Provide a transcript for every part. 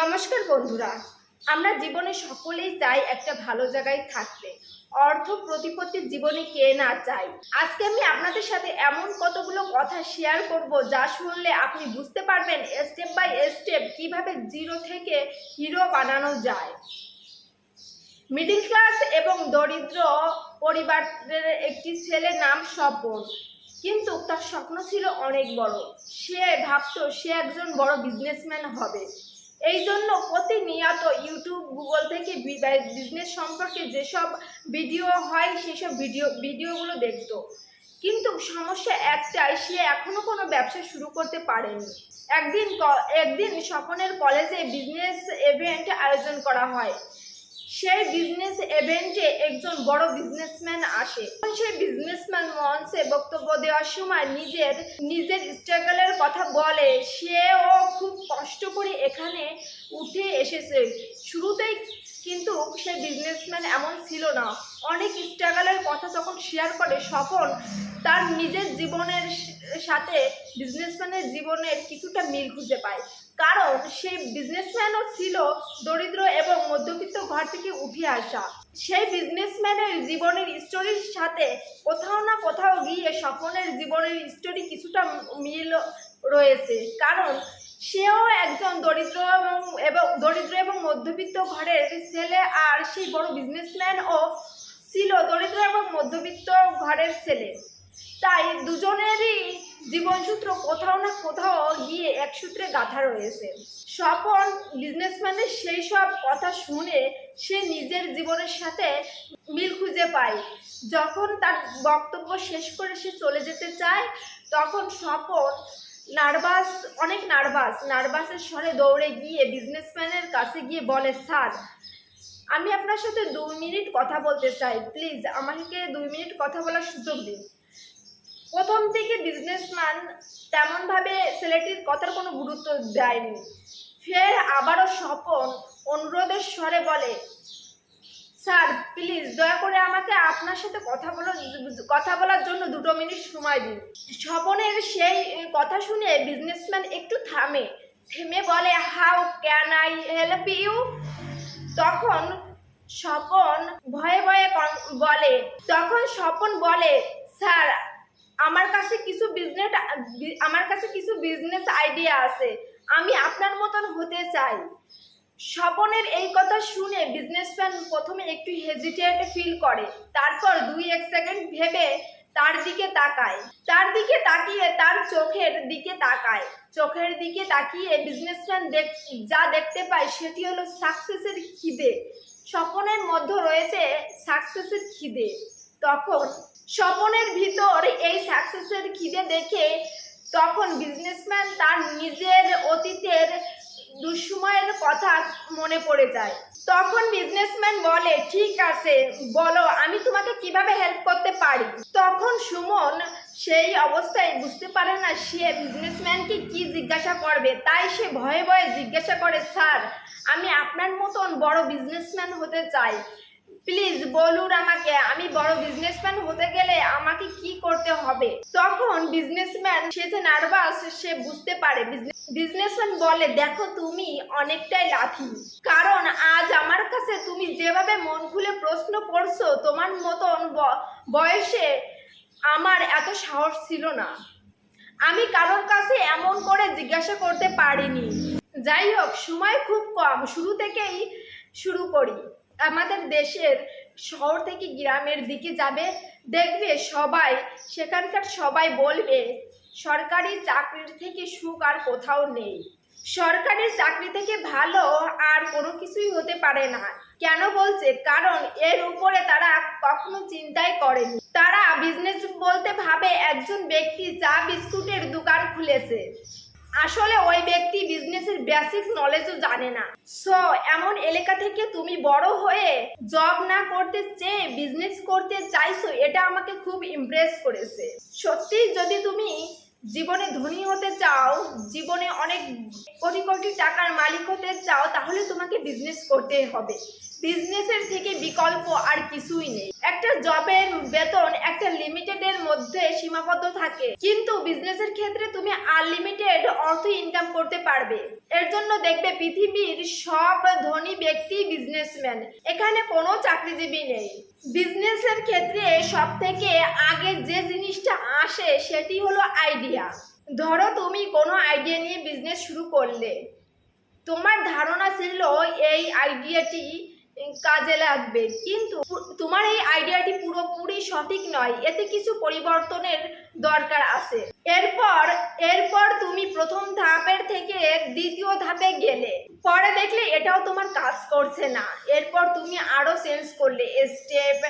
নমস্কার বন্ধুরা, আমরা জীবনে সকলেই চাই একটা ভালো জায়গায় থাকতে। অর্থ প্রতিপত্তি জীবনে কে না চাই আজকে আমি আপনাদের সাথে এমন কতগুলো কথা শেয়ার করব যা শুনলে আপনি বুঝতে পারবেন স্টেপ বাই স্টেপ কীভাবে জিরো থেকে হিরো বানানো যায়। মিডিল ক্লাস এবং দরিদ্র পরিবারের একটি ছেলের নাম স্বপন কিন্তু তার স্বপ্ন ছিল অনেক বড়। সে ভাবতো সে একজন বড় বিজনেসম্যান হবে। এই জন্য প্রতিনিয়ত ইউটিউব গুগল থেকে বিজনেস সম্পর্কে যেসব ভিডিও হয়, সেসব ভিডিও ভিডিওগুলো দেখতো। কিন্তু সমস্যা একটাই, সে এখনও কোনো ব্যবসা শুরু করতে পারেনি। একদিন একদিন স্বপনের কলেজে বিজনেস ইভেন্ট আয়োজন করা হয়। সেই বিজনেস ইভেন্টে একজন বড় বিজনেসম্যান আসে। সেই বিজনেসম্যান মঞ্চে বক্তব্য দেওয়ার সময় নিজের নিজের স্ট্রাগলের কথা বলে। সেও খুব কষ্ট করে এখানে উঠে এসেছে। শুরুতেই কিন্তু সে বিজনেসম্যান এমন ছিল না। অনেক স্ট্রাগলের কথা যখন শেয়ার করে সফল তার নিজের জীবনের সাথে বিজনেসম্যানের জীবনের কিছুটা মিল খুঁজে পায়। কারণ সেই বিজনেসম্যানও ছিল দরিদ্র এবং মধ্যবিত্ত ঘর থেকে উঠে আসা। সেই বিজনেসম্যানের জীবনের স্টোরির সাথে কোথাও না কোথাও গিয়ে স্বপনের জীবনের স্টোরি কিছুটা মিল রয়েছে। কারণ সেও একজন দরিদ্র এবং এবং, দরিদ্র এবং মধ্যবিত্ত ঘরের ছেলে আর সেই বড় বিজনেসম্যানও ছিল দরিদ্র এবং মধ্যবিত্ত ঘরের ছেলে। তাই দুজনেরই জীবনসূত্র কোথাও না কোথাও গিয়ে এক সূত্রে গাঁথা রয়েছে। স্বপন বিজনেসম্যানের সেই সব কথা শুনে সে নিজের জীবনের সাথে মিল খুঁজে পায়। যখন তার বক্তব্য শেষ করে সে চলে যেতে চায়, তখন স্বপন নার্ভাস, অনেক নার্ভাস, নার্ভাসের স্বরে দৌড়ে গিয়ে বিজনেসম্যানের কাছে গিয়ে বলে, স্যার, আমি আপনার সাথে দুই মিনিট কথা বলতে চাই। প্লিজ আমাকে দুই মিনিট কথা বলার সুযোগ দিন। প্রথম থেকে বিজনেসম্যান তেমনভাবে ছেলেটির কথার কোনো গুরুত্ব দেয়নি। ফের আবারও স্বপন অনুরোধের স্বরে বলে, স্যার প্লিজ দয়া করে আমাকে আপনার সাথে কথা বলার কথা বলার জন্য দুটো মিনিট সময় দিন। স্বপনের সেই কথা শুনে বিজনেসম্যান একটু থামে। থেমে বলে, how can I help you? তখন স্বপন ভয়ে ভয়ে বলে, তখন স্বপন বলে, স্যার আমার কাছে কিছু বিজনেস আমার কাছে কিছু বিজনেস আইডিয়া আছে। আমি আপনার মতন হতে চাই। স্বপনের এই কথা শুনে বিজনেসম্যান প্রথমে একটু হেজিটেট ফিল করে। তারপর দুই, এক সেকেন্ড ভেবে তার দিকে তাকায়। তার দিকে তাকিয়ে তার চোখের দিকে তাকায়। চোখের দিকে তাকিয়ে বিজনেসম্যান দেখ, যা দেখতে পায় সেটি হলো সাকসেসের খিদে। স্বপনের মধ্যে রয়েছে সাকসেসের খিদে। তখন স্বপনের ভিতর এই সাকসেসের খিদে দেখে তখন বিজনেসম্যান তার নিজের অতীতের দুঃসময়ের কথা মনে পড়ে যায়। তখন বিজনেসম্যান বলে, ঠিক আছে, বলো, আমি তোমাকে কীভাবে হেল্প করতে পারি? তখন সুমন সেই অবস্থায় বুঝতে পারে না সে বিজনেসম্যানকে কি জিজ্ঞাসা করবে। তাই সে ভয়ে ভয়ে জিজ্ঞাসা করে, স্যার, আমি আপনার মতন বড় বিজনেসম্যান হতে চাই। প্লিজ বলুন আমাকে, আমি বড় বিজনেসম্যান হতে গেলে আমাকে কি করতে হবে? তখন বিজনেসম্যান সে যে নার্ভাস সে বুঝতে পারে। বিজনেসম্যান বলে, দেখো তুমি অনেকটাই লাথি। কারণ আজ আমার কাছে তুমি যেভাবে মন খুলে প্রশ্ন করছ, তোমার মতন বয়সে আমার এত সাহস ছিল না। আমি কারোর কাছে এমন করে জিজ্ঞাসা করতে পারিনি। যাই হোক, সময় খুব কম। শুরু থেকেই শুরু করি। আমাদের দেশের শহর থেকে গ্রামের দিকে যাবে, দেখবে সবাই, সেখানকার সবাই বলবে, সরকারি চাকরির থেকে সুখ আর কোথাও নেই। সরকারি চাকরি থেকে ভালো আর কোনো কিছুই হতে পারে না। কেন বলছে? কারণ এর উপরে তারা কখনো চিন্তাই করেনি। তারা বিজনেস বলতে ভাবে একজন ব্যক্তি চা বিস্কুটের দোকান খুলেছে। আসলে ওই ব্যক্তি বিজনেসের বেসিক নলেজও জানে না। সো এমন এলাকা থেকে তুমি বড় হয়ে জব না করতে চেয়ে বিজনেস করতে চাইছো, এটা আমাকে খুব ইমপ্রেস করেছে। সত্যি যদি তুমি জীবনে ধনী হতে চাও, জীবনে অনেক কোটি কোটি টাকার মালিক হতে চাও, তাহলে তোমাকে বিজনেস করতে হবে। বিজনেসের থেকে বিকল্প আর কিছুই নেই। একটা জবের বেতন একটা লিমিটেডের মধ্যে সীমাবদ্ধ থাকে। কিন্তু বিজনেসের ক্ষেত্রে তুমি আনলিমিটেড অর্থ ইনকাম করতে পারবে। এর জন্য দেখবে পৃথিবীর সব ধনী ব্যক্তি বিজনেসম্যান এখানে কোনো চাকরিজীবী নেই। বিজনেসের ক্ষেত্রে সব থেকে আগে যে জিনিসটা আসে সেটি হলো আইডিয়া ধরো তুমি কোনো আইডিয়া নিয়ে বিজনেস শুরু করলে। তোমার ধারণা ছিল এই আইডিয়াটি কাজে লাগবে। কিন্তু তোমার এই আইডিয়াটি পুরোপুরি সঠিক নয়। এতে কিছু পরিবর্তনের দরকার আছে। এরপর এরপর তুমি প্রথম ধাপের থেকে দ্বিতীয় ধাপে গেলে। পরে দেখলে এটাও তোমার কাজ করছে না। এরপর তুমি আরও চেঞ্জ করলে। স্টেপ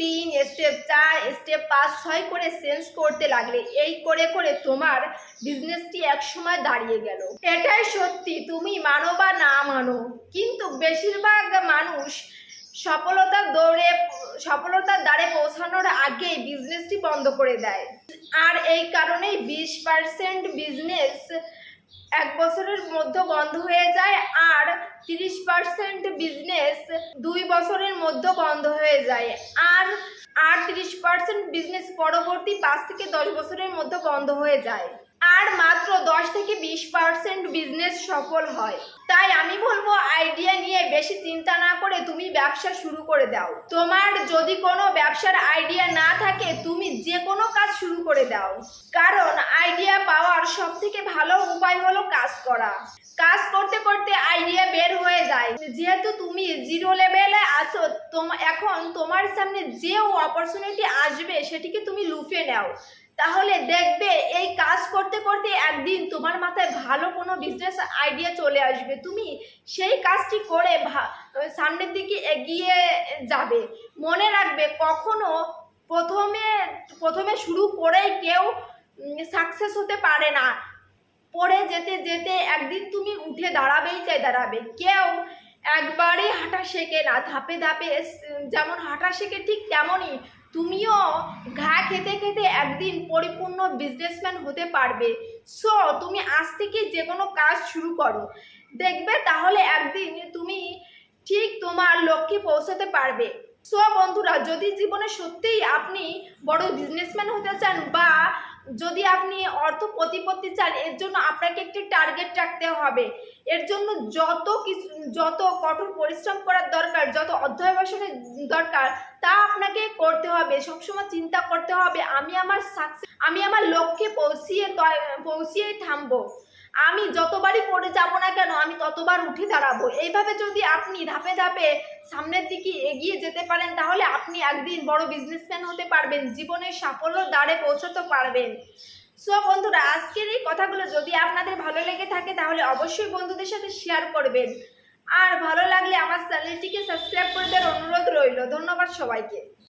তিন স্টেপ চার স্টেপ পাঁচ, ছয় করে চেঞ্জ করতে লাগলে এই করে করে তোমার বিজনেসটি একসময় দাঁড়িয়ে গেল। এটাই সত্যি, তুমি মানো বা না মানো, কিন্তু বেশিরভাগ মানুষ সফলতার দৌড়ে, সফলতার দ্বারে পৌঁছানোর আগেই বিজনেসটি বন্ধ করে দেয়। আর এই কারণেই বিশ পার্সেন্ট বিজনেস এক বছরের মধ্যে বন্ধ হয়ে যায়, আর তিরিশ পার্সেন্ট বিজনেস দুই বছরের মধ্যে বন্ধ হয়ে যায়। আর আর তিরিশ পার্সেন্ট বিজনেস পরবর্তী পাঁচ থেকে দশ বছরের মধ্যে বন্ধ হয়ে যায়। আর মাত্র দশ থেকে বিশ পার্সেন্ট বিজনেস সফল হয়। তাই আমি বলব আইডিয়া নিয়ে বেশি চিন্তা না করে তুমি ব্যবসা শুরু করে দাও। তোমার যদি কোনো ব্যবসার আইডিয়া না থাকে, তুমি যে কোনো কাজ শুরু করে দাও। কারণ আইডিয়া পাওয়ার সব থেকে ভালো উপায় হলো কাজ করা। কাজ করতে করতে আইডিয়া বের হয়ে যায়। যেহেতু তুমি জিরো লেভেলে আছো এখন তোমার সামনে যে অপরচুনিটি আসবে, সেটিকে তুমি লুফে নাও। তাহলে দেখবে এই কাজ করতে করতে একদিন তোমার মাথায় ভালো কোনো বিজনেস আইডিয়া চলে আসবে। তুমি সেই কাজটি করে সামনের দিকে এগিয়ে যাবে। মনে রাখবে কখনো প্রথমে প্রথমে শুরু করেই কেউ সাকসেস হতে পারে না। পড়ে যেতে যেতে একদিন তুমি উঠে দাঁড়াবেই চাই দাঁড়াবে। কেউ একবারে হাঁটা শেখে না। ধাপে ধাপে, যেমন হাঁটা শেখে ঠিক তেমনই তুমিও ঘা খেতে খেতে একদিন পরিপূর্ণ বিজনেসম্যান হতে পারবে। সো তুমি আজ থেকে যে কোনো কাজ শুরু করো। দেখবে তাহলে একদিন তুমি ঠিক তোমার লক্ষ্যে পৌঁছাতে পারবে। সো বন্ধুরা, যদি জীবনে সত্যিই আপনি বড় বিজনেসম্যান হতে চান বা যদি আপনি অর্থ প্রতিপত্তি চান, এর জন্য আপনাকে একটি টার্গেট রাখতে হবে। এর জন্য যত কিছু, যত কঠোর পরিশ্রম করার দরকার, যত অধ্যয়ন দরকার, তা আপনাকে করতে হবে। সবসময় চিন্তা করতে হবে, আমি আমার সাকসেস আমি আমার লক্ষ্যে পৌঁছিয়ে, পৌঁছিয়েই থামবো। আমি যতবারই পড়ে যাব না কেন, আমি ততবার উঠে দাঁড়াবো। এইভাবে যদি আপনি ধাপে ধাপে সামনের দিকে এগিয়ে যেতে পারেন, তাহলে আপনি একদিন বড় বিজনেসম্যান হতে পারবেন, জীবনের সাফল্য দ্বারে পৌঁছাতে পারবেন। সো বন্ধুরা, আজকের এই কথাগুলো যদি আপনাদের ভালো লেগে থাকে, তাহলে অবশ্যই বন্ধুদের সাথে শেয়ার করবেন। আর ভালো লাগলে আমার চ্যানেলটিকে সাবস্ক্রাইব করে দেওয়ার অনুরোধ রইল। ধন্যবাদ সবাইকে।